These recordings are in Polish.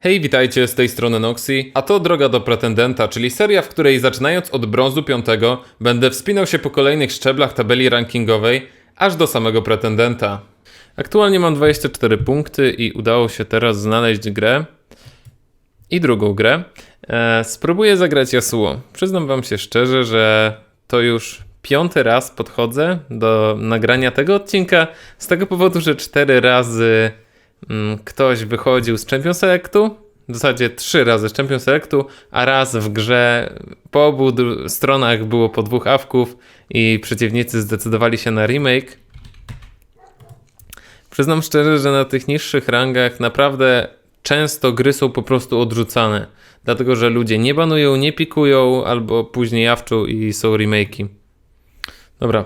Hej, witajcie z tej strony Noxy, a to Droga do Pretendenta, czyli seria, w której zaczynając od brązu 5 będę wspinał się po kolejnych szczeblach tabeli rankingowej, aż do samego pretendenta. Aktualnie mam 24 punkty i udało się teraz znaleźć grę i drugą grę. E, spróbuję zagrać Yasuo. Przyznam wam się szczerze, że to już piąty raz podchodzę do nagrania tego odcinka, z tego powodu, że cztery razy ktoś wychodził z Champion Selectu, w zasadzie trzy razy z Champion Selectu, a raz w grze po obu stronach było po dwóch awków i przeciwnicy zdecydowali się na remake. Przyznam szczerze, że na tych niższych rangach naprawdę często gry są po prostu odrzucane, dlatego że ludzie nie banują, nie pikują albo później jawczą i są remake'i. Dobra.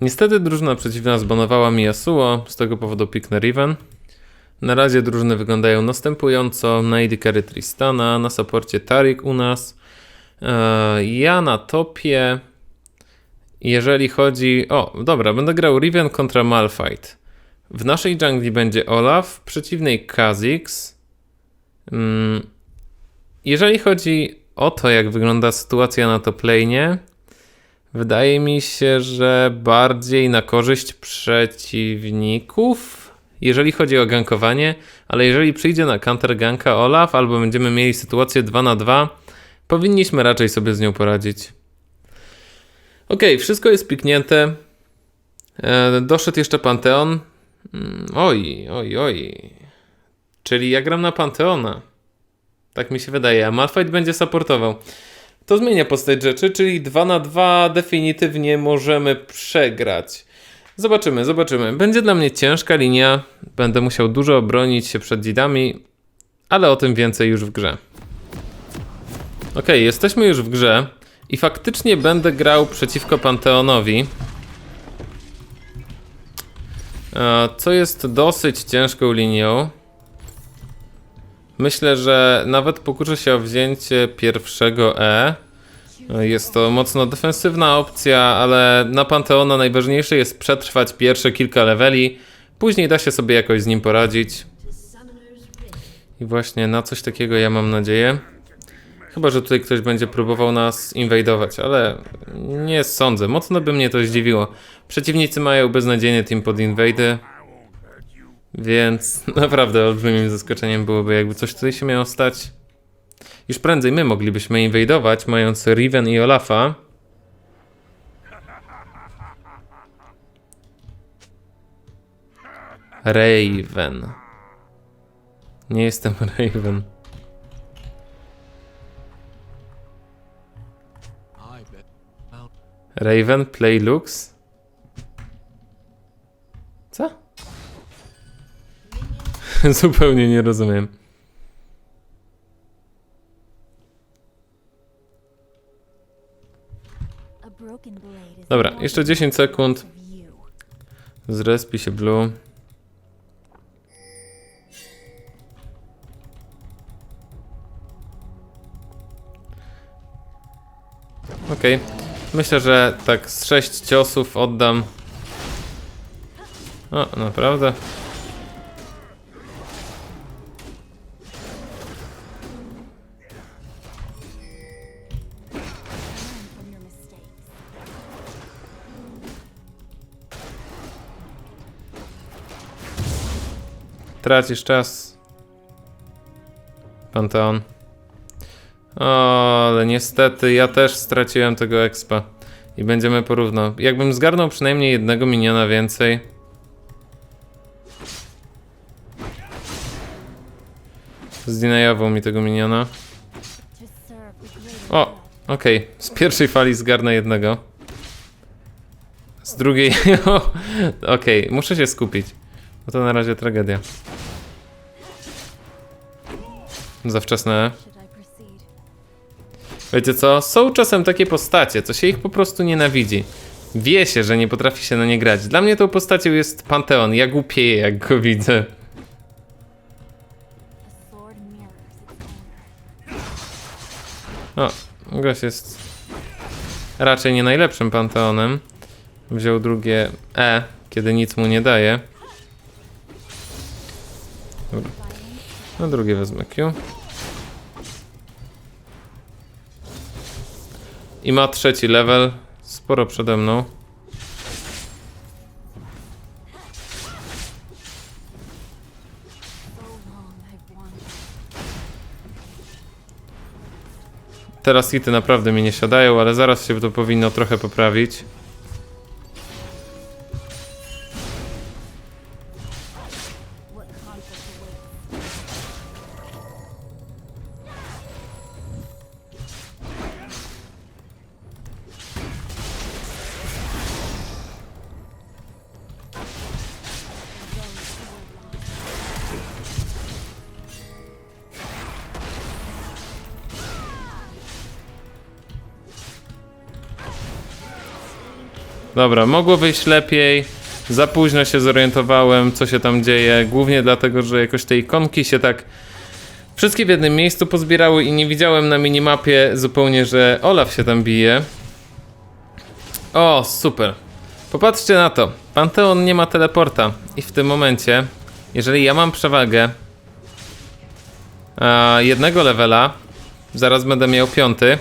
Niestety drużyna przeciwna zbanowała mi Yasuo, z tego powodu piknę Riven. Na razie drużyny wyglądają następująco. Na carry Tristana, na saporcie Tarik u nas. E, Ja na topie. Jeżeli chodzi... O, dobra, będę grał Riven kontra Malphite. W naszej jungli będzie Olaf, w przeciwnej Kha'Zix. Mm, Jeżeli chodzi o to, jak wygląda sytuacja na top lane'ie, Wydaje mi się, że bardziej na korzyść przeciwników, jeżeli chodzi o gankowanie, ale jeżeli przyjdzie na counter ganka Olaf, albo będziemy mieli sytuację 2 na 2, powinniśmy raczej sobie z nią poradzić. Ok, wszystko jest piknięte. E, doszedł jeszcze Panteon. Mm, Oj, oj, oj. Czyli ja gram na Panteona. Tak mi się wydaje, a Malphite będzie supportował. To zmienia postać rzeczy, czyli 2 na 2 definitywnie możemy przegrać. Zobaczymy, zobaczymy. Będzie dla mnie ciężka linia, będę musiał dużo obronić się przed dzidami, ale o tym więcej już w grze. Ok, jesteśmy już w grze i faktycznie będę grał przeciwko Panteonowi. E, Co jest dosyć ciężką linią. Myślę, że nawet pokuszę się o wzięcie pierwszego E. Jest to mocno defensywna opcja, ale na Panteona najważniejsze jest przetrwać pierwsze kilka leveli. Później da się sobie jakoś z nim poradzić. I właśnie na coś takiego ja mam nadzieję. Chyba, że tutaj ktoś będzie próbował nas inwajdować, ale nie sądzę. Mocno by mnie to zdziwiło. Przeciwnicy mają beznadziejny team pod inwajdy. Więc naprawdę olbrzymim zaskoczeniem byłoby, jakby coś tutaj się miało stać. Już prędzej my moglibyśmy inwajdować, mając Riven i Olafa. Raven. Nie jestem Raven. Raven, Play Lux. Co? Zupełnie nie rozumiem. Jeszcze 10 sekund. Zrespi się Blue. Okej. Myślę, że tak z 6 ciosów oddam. O, naprawdę? Tracisz czas. Panteon. O, ale niestety ja też straciłem tego expa. I będziemy porówno. Jakbym zgarnął przynajmniej jednego miniona więcej. Zdinajował mi tego miniona. O, okej. Z pierwszej fali zgarnę jednego. Z drugiej. okej, muszę się skupić. Bo to na razie tragedia. Za wczesne. Wiecie co? Są czasem takie postacie, co się ich po prostu nienawidzi. Wie się, że nie potrafi się na nie grać. Dla mnie tą postacią jest Panteon. Ja głupieję, jak go widzę. O, gość jest raczej nie najlepszym Panteonem. Wziął drugie E, kiedy nic mu nie daje. Na drugie wezmę Q. I ma trzeci level. Sporo przede mną. Teraz hity naprawdę mi nie siadają, ale zaraz się to powinno trochę poprawić. Dobra, mogło wyjść lepiej. Za późno się zorientowałem, co się tam dzieje. Głównie dlatego, że jakoś te ikonki się tak wszystkie w jednym miejscu pozbierały i nie widziałem na minimapie zupełnie, że Olaf się tam bije. O, super. Popatrzcie na to. Panteon nie ma teleporta. I w tym momencie, jeżeli ja mam przewagę a, jednego levela, zaraz będę miał piąty.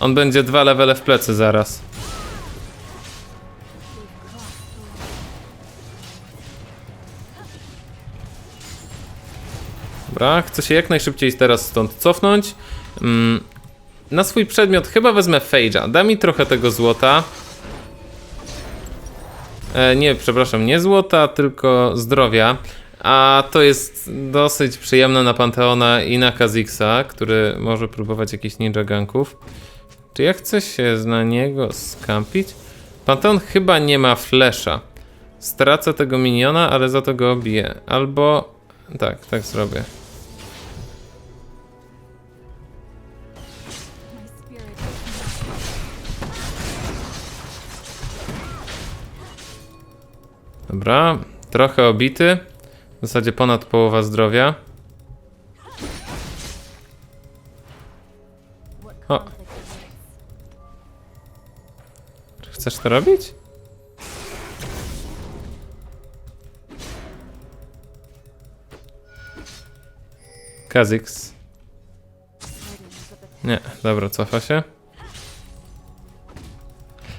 On będzie dwa levele w plecy zaraz. Dobra, chcę się jak najszybciej teraz stąd cofnąć. Mm, na swój przedmiot chyba wezmę Fage'a. Da mi trochę tego złota. E, nie, przepraszam, nie złota, tylko zdrowia. A to jest dosyć przyjemne na Panteona i na Kazixa, który może próbować jakichś ninja ganków. Czy ja chcę się na niego skampić? Panteon chyba nie ma flesza. Stracę tego miniona, ale za to go obiję. Albo... Tak, tak zrobię. Dobra, trochę obity. W zasadzie ponad połowa zdrowia. O. Czy chcesz to robić? Kazix. Nie, dobra, cofa się.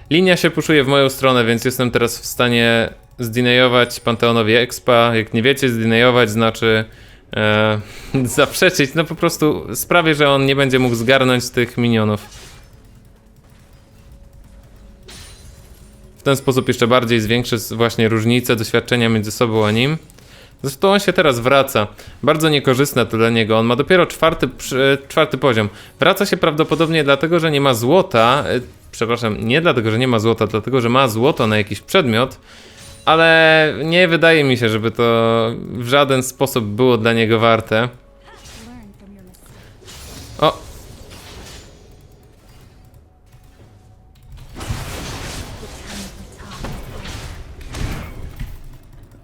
Linia się puszuje w moją stronę, więc jestem teraz w stanie zdenayować Panteonowi Expa. Jak nie wiecie, zdenayować znaczy e, zaprzeczyć, no po prostu sprawię, że on nie będzie mógł zgarnąć tych minionów. W ten sposób jeszcze bardziej zwiększy właśnie różnicę doświadczenia między sobą a nim. Zresztą on się teraz wraca. Bardzo niekorzystne to dla niego. On ma dopiero czwarty, czwarty poziom. Wraca się prawdopodobnie dlatego, że nie ma złota. e, Przepraszam, nie dlatego, że nie ma złota, dlatego, że ma złoto na jakiś przedmiot. Ale nie wydaje mi się, żeby to w żaden sposób było dla niego warte. O!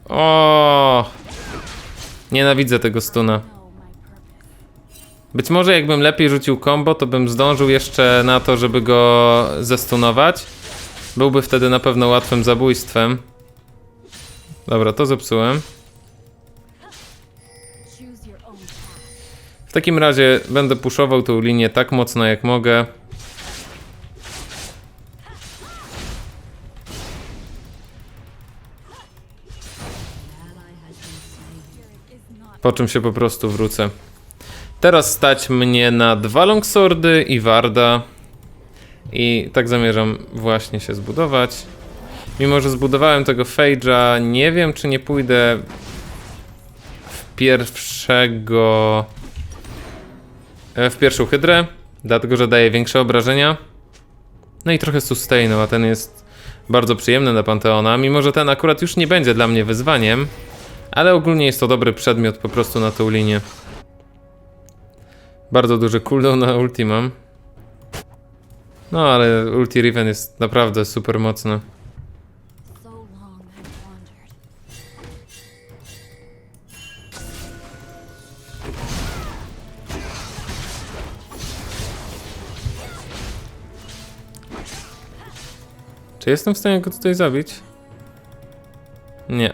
O! Nienawidzę tego stuna. Być może jakbym lepiej rzucił combo, to bym zdążył jeszcze na to, żeby go zestunować. Byłby wtedy na pewno łatwym zabójstwem. Dobra, to zepsułem. W takim razie będę puszował tą linię tak mocno jak mogę. Po czym się po prostu wrócę. Teraz stać mnie na dwa longswordy i warda. I tak zamierzam właśnie się zbudować. Mimo, że zbudowałem tego Fage'a, nie wiem, czy nie pójdę w pierwszego... e, w pierwszą hydrę, dlatego, że daje większe obrażenia. No i trochę sustainu, a ten jest bardzo przyjemny na Panteona, mimo, że ten akurat już nie będzie dla mnie wyzwaniem. Ale ogólnie jest to dobry przedmiot po prostu na tą linię. Bardzo duży cooldown na ulti mam. No ale ulti Riven jest naprawdę super mocne. Czy jestem w stanie go tutaj zabić? Nie.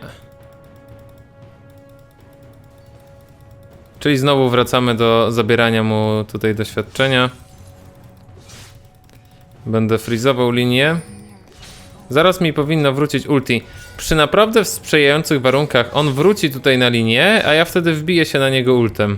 Czyli znowu wracamy do zabierania mu tutaj doświadczenia. Będę frizował linię. Zaraz mi powinno wrócić ulti. Przy naprawdę sprzyjających warunkach on wróci tutaj na linię, a ja wtedy wbiję się na niego ultem.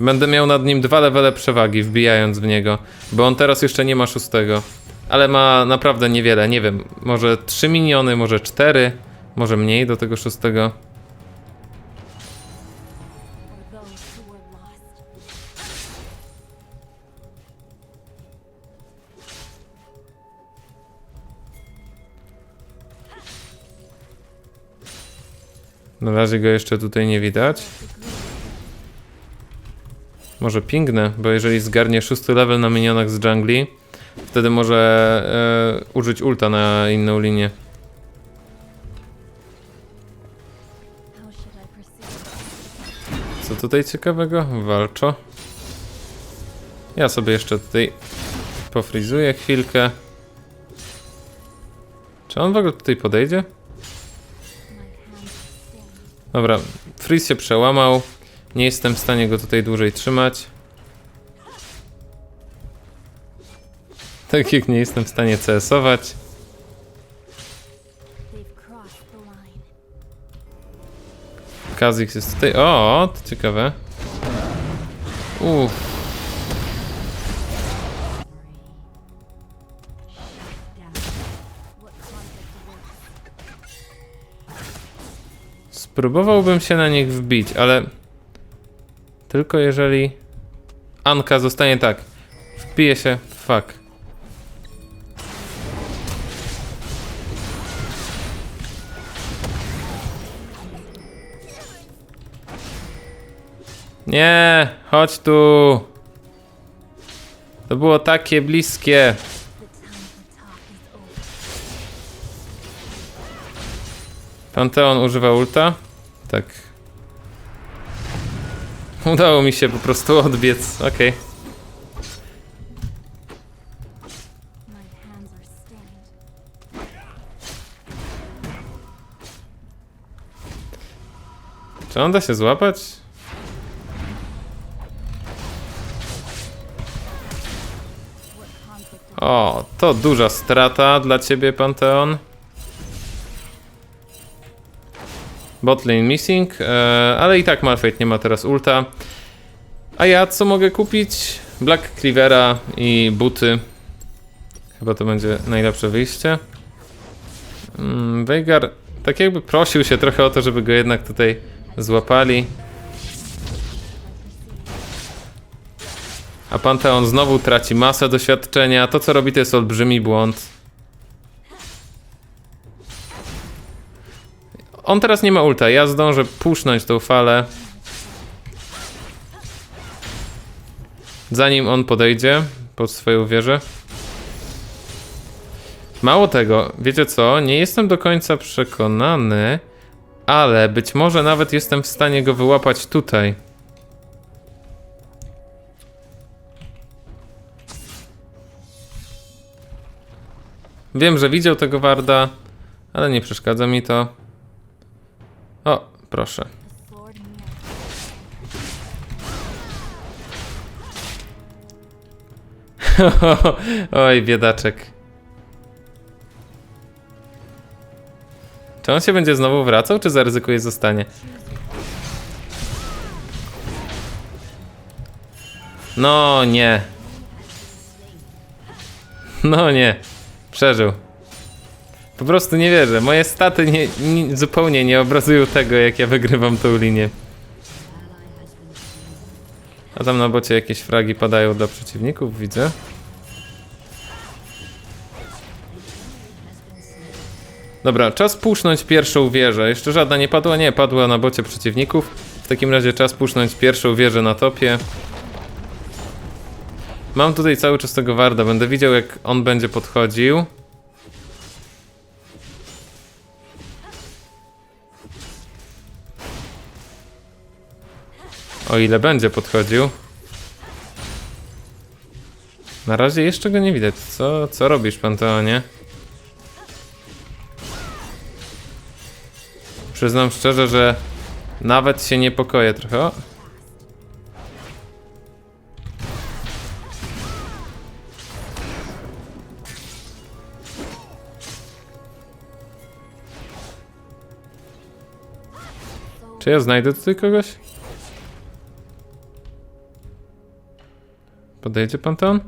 Będę miał nad nim dwa levele przewagi, wbijając w niego, bo on teraz jeszcze nie ma szóstego. Ale ma naprawdę niewiele, nie wiem, może trzy miniony, może cztery, może mniej do tego szóstego. Na razie go jeszcze tutaj nie widać. Może pingnę, bo jeżeli zgarnie szósty level na minionach z jungli, wtedy może e, użyć ulta na inną linię. Co tutaj ciekawego? Walczo. Ja sobie jeszcze tutaj pofrizuję chwilkę. Czy on w ogóle tutaj podejdzie? Dobra, freeze się przełamał. Nie jestem w stanie go tutaj dłużej trzymać. Tak jak nie jestem w stanie CS-ować. Kazix jest tutaj. O, to ciekawe. Uff, spróbowałbym się na nich wbić, ale tylko jeżeli Anka zostanie tak. Wbije się. Fuck. Nie, chodź tu. To było takie bliskie. Panteon używa ulta? Tak. Udało mi się po prostu odbiec. Okej. Stained. Czy on da się złapać? O, to duża strata dla ciebie, Panteon. Botlane missing, e, ale i tak Malphite nie ma teraz ulta. A ja co mogę kupić? Black Cleavera i buty. Chyba to będzie najlepsze wyjście. Mm, Veigar tak jakby prosił się trochę o to, żeby go jednak tutaj złapali. A Panteon znowu traci masę doświadczenia. To co robi to jest olbrzymi błąd. On teraz nie ma ulta. Ja zdążę pusznąć tą falę. Zanim on podejdzie pod swoją wieżę. Mało tego, wiecie co? Nie jestem do końca przekonany, ale być może nawet jestem w stanie go wyłapać tutaj. Wiem, że widział tego Warda, ale nie przeszkadza mi to. O, proszę. Oj, biedaczek. Czy on się będzie znowu wracał, czy zaryzykuje zostanie? No nie. No nie. Przeżył. Po prostu nie wierzę. Moje staty nie, nie, zupełnie nie obrazują tego, jak ja wygrywam tą linię. A tam na bocie jakieś fragi padają dla przeciwników, widzę. Dobra, czas pusznąć pierwszą wieżę. Jeszcze żadna nie padła? Nie, padła na bocie przeciwników. W takim razie czas pusznąć pierwszą wieżę na topie. Mam tutaj cały czas tego warda. Będę widział, jak on będzie podchodził. O ile będzie podchodził. Na razie jeszcze go nie widać. Co, co robisz, Panteonie? Przyznam szczerze, że nawet się niepokoję trochę. Czy ja znajdę tutaj kogoś? Podejdzie pan tam?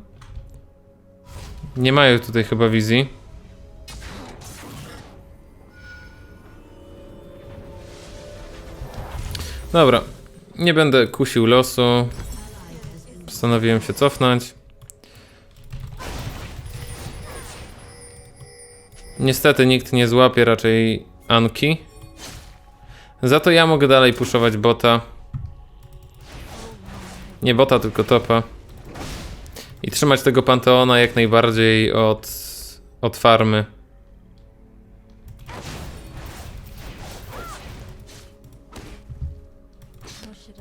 Nie mają tutaj chyba wizji. Dobra, nie będę kusił losu. Postanowiłem się cofnąć. Niestety nikt nie złapie raczej Anki. Za to ja mogę dalej puszować bota. Nie bota, tylko topa. I trzymać tego Panteona jak najbardziej od, od farmy.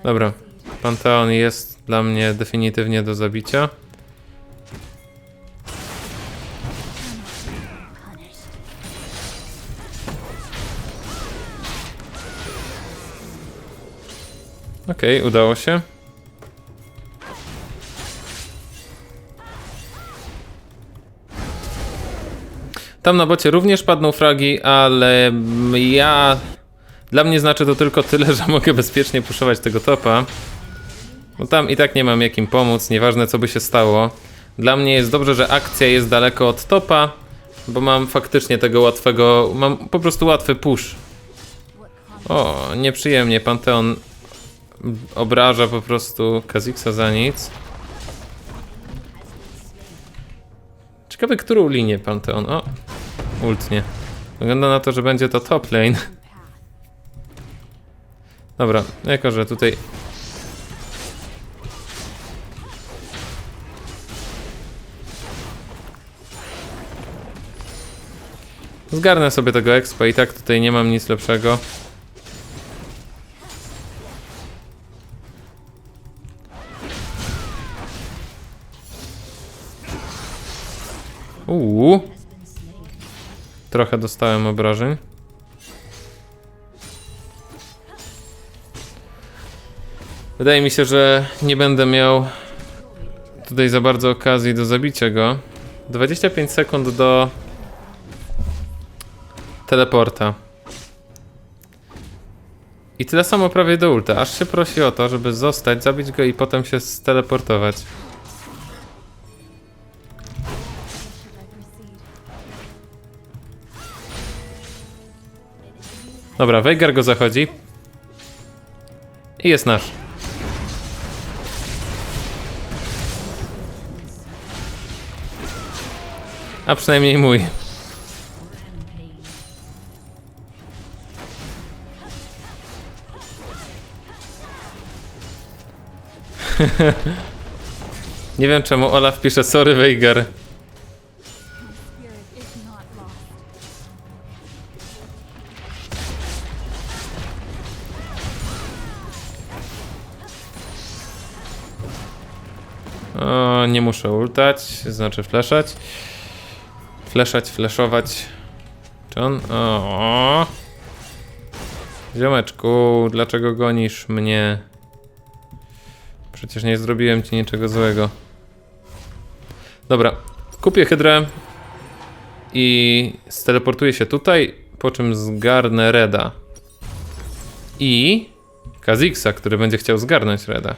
Dobra? Panteon jest dla mnie definitywnie do zabicia. Okej, udało się. Tam na bocie również padną fragi, ale ja... Dla mnie znaczy to tylko tyle, że mogę bezpiecznie puszować tego topa. Bo tam i tak nie mam jakim pomóc, nieważne co by się stało. Dla mnie jest dobrze, że akcja jest daleko od topa, bo mam faktycznie tego łatwego... Mam po prostu łatwy push. O, nieprzyjemnie, Panteon obraża po prostu Kaziksa za nic. Ciekawe, którą linię Panteon. O, ultnie. Wygląda na to, że będzie to top lane. Dobra, jako że tutaj. Zgarnę sobie tego expa i tak tutaj nie mam nic lepszego. Trochę dostałem obrażeń. Wydaje mi się, że nie będę miał tutaj za bardzo okazji do zabicia go. 25 sekund do teleporta. I tyle samo prawie do ulta. Aż się prosi o to, żeby zostać, zabić go i potem się steleportować. Dobra, Veigar go zachodzi. I jest nasz. A przynajmniej mój. Nie wiem czemu Olaf pisze sorry Veigar. Muszę ultać, znaczy fleszać. Fleszać, fleszować. Czy on? O. Ziomeczku, dlaczego gonisz mnie? Przecież nie zrobiłem ci niczego złego. Dobra, kupię hydrę i steleportuję się tutaj, po czym zgarnę Reda. I Kaziksa, który będzie chciał zgarnąć Reda.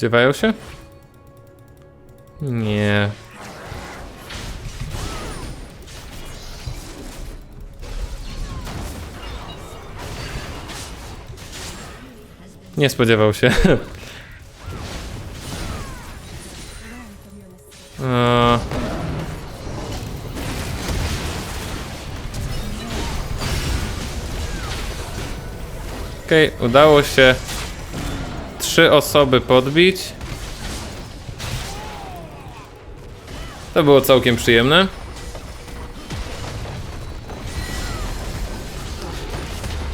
Spodziewają się? Nie. Nie spodziewał się. O. Okej, udało się trzy osoby podbić. To było całkiem przyjemne.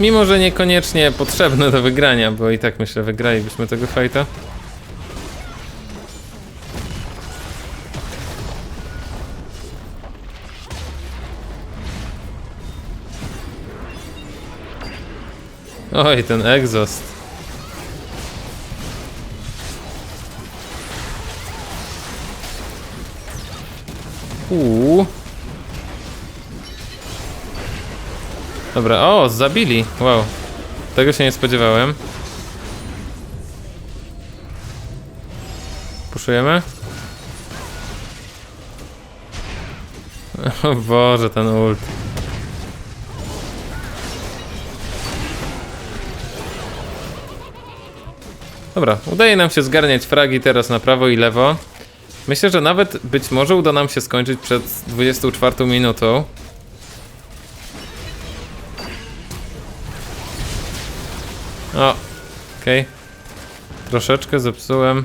Mimo, że niekoniecznie potrzebne do wygrania, bo i tak myślę wygralibyśmy tego fajta. Oj, ten egzost. Dobra, o, zabili. Wow. Tego się nie spodziewałem. Puszujemy? O Boże, ten ult. Dobra, udaje nam się zgarniać fragi teraz na prawo i lewo. Myślę, że nawet być może uda nam się skończyć przed 24 minutą. O, okej. Troszeczkę zepsułem.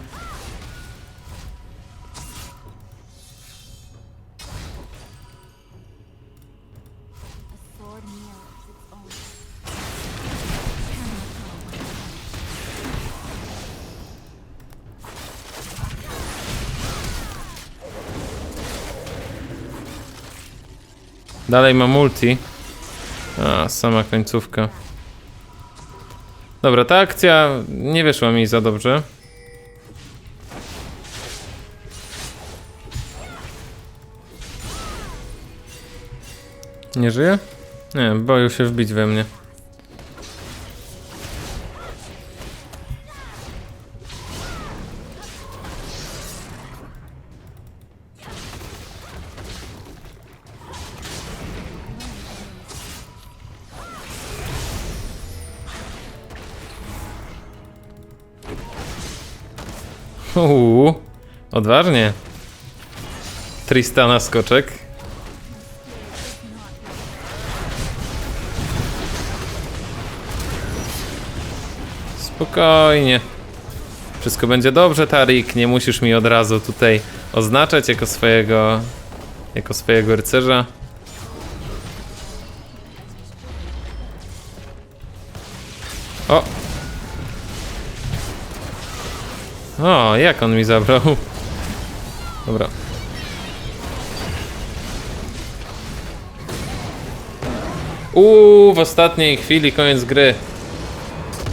Dalej ma multi. A, sama końcówka. Dobra, ta akcja nie wyszła mi za dobrze. Nie żyje? Nie, boją się wbić we mnie. Odważnie. Tristana skoczek. Spokojnie. Wszystko będzie dobrze, Tarik. Nie musisz mi od razu tutaj oznaczać jako swojego jako swojego rycerza. O! O, jak on mi zabrał? Dobra. Uuu, w ostatniej chwili koniec gry.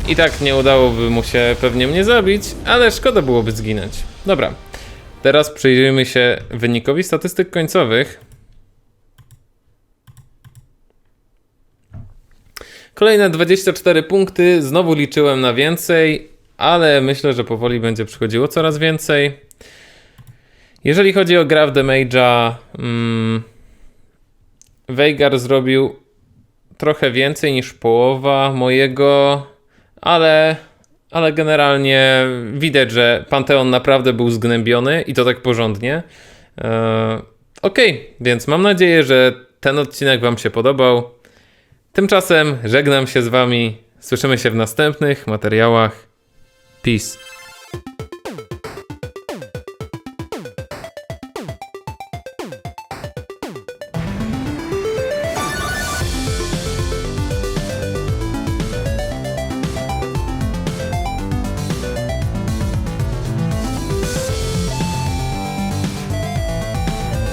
I tak nie udałoby mu się pewnie mnie zabić, ale szkoda byłoby zginąć. Dobra. Teraz przyjrzyjmy się wynikowi statystyk końcowych. Kolejne 24 punkty. Znowu liczyłem na więcej, ale myślę, że powoli będzie przychodziło coraz więcej. Jeżeli chodzi o gra w damage'a, mm, Veigar zrobił trochę więcej niż połowa mojego, ale, ale generalnie widać, że Panteon naprawdę był zgnębiony i to tak porządnie. Eee, Okej, więc mam nadzieję, że ten odcinek Wam się podobał. Tymczasem żegnam się z Wami. Słyszymy się w następnych materiałach. Peace.